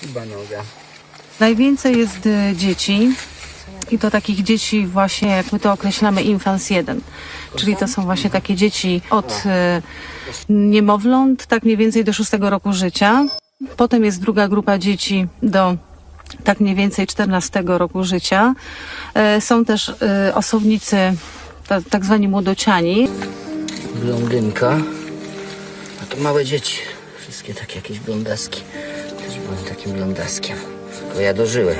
Chyba noga. Najwięcej jest y, dzieci i to takich dzieci właśnie, jak my to określamy, infans 1. Czyli to są właśnie takie dzieci od y, niemowląt, tak mniej więcej do 6 roku życia. Potem jest druga grupa dzieci do tak mniej więcej 14 roku życia. E, Są też y, osobnicy, ta- tak zwani młodociani. Blondynka. A to małe dzieci. Wszystkie takie jakieś blondaski. Byłem takim blondaskiem. Tylko ja dożyłem.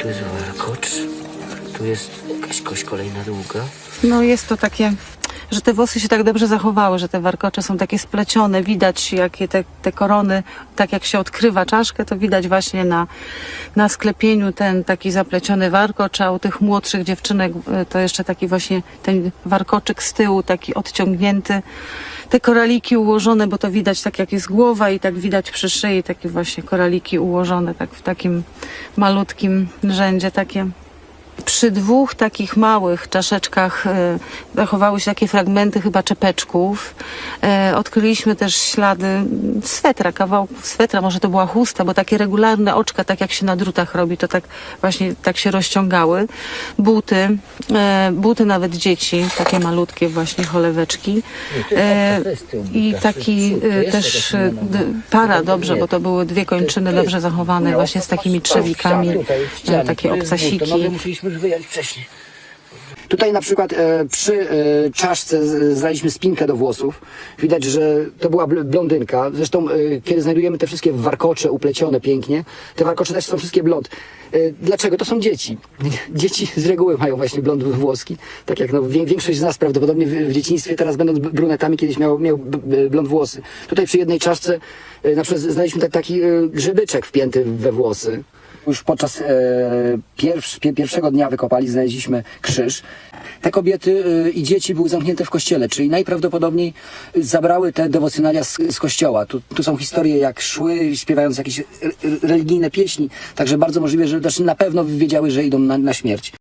Tu jest warkocz. Tu jest jakaś kość kolejna długa. No jest to takie, że te włosy się tak dobrze zachowały, że te warkocze są takie splecione, widać jakie te, te korony, tak jak się odkrywa czaszkę, to widać właśnie na, na sklepieniu ten taki zapleciony warkocz, a u tych młodszych dziewczynek y, to jeszcze taki właśnie ten warkoczyk z tyłu, taki odciągnięty. Te koraliki ułożone, bo to widać tak jak jest głowa i tak widać przy szyi takie właśnie koraliki ułożone tak w takim malutkim rzędzie takie. Przy dwóch takich małych czaszeczkach e, zachowały się takie fragmenty chyba czepeczków. E, odkryliśmy też ślady swetra, kawałków swetra, może to była chusta, bo takie regularne oczka, tak jak się na drutach robi, to tak właśnie tak się rozciągały. Buty, e, buty nawet dzieci, takie malutkie właśnie choleweczki. E, I taki e, też e, para dobrze, bo to były dwie kończyny dobrze zachowane właśnie z takimi trzewikami, e, takie obcasiki. Już wyjąć wcześniej. Tutaj na przykład e, przy e, czaszce znaleźliśmy spinkę do włosów. Widać, że to była bl- blondynka. Zresztą e, kiedy znajdujemy te wszystkie warkocze uplecione pięknie, te warkocze też są wszystkie blond. E, dlaczego? To są dzieci. Dzieci z reguły mają właśnie blond włoski. Tak jak no, większość z nas prawdopodobnie w, w dzieciństwie teraz będąc brunetami kiedyś miał, miał blond włosy. Tutaj przy jednej czaszce e, na przykład znaleźliśmy tak, taki e, grzybyczek wpięty we włosy. Już podczas e, pierwsz, pie, pierwszego dnia wykopali, znaleźliśmy krzyż. Te kobiety e, i dzieci były zamknięte w kościele, czyli najprawdopodobniej zabrały te dewocjonalia z, z kościoła. Tu, tu są historie, jak szły, śpiewając jakieś re- religijne pieśni, także bardzo możliwe, że znaczy na pewno wiedziały, że idą na, na śmierć.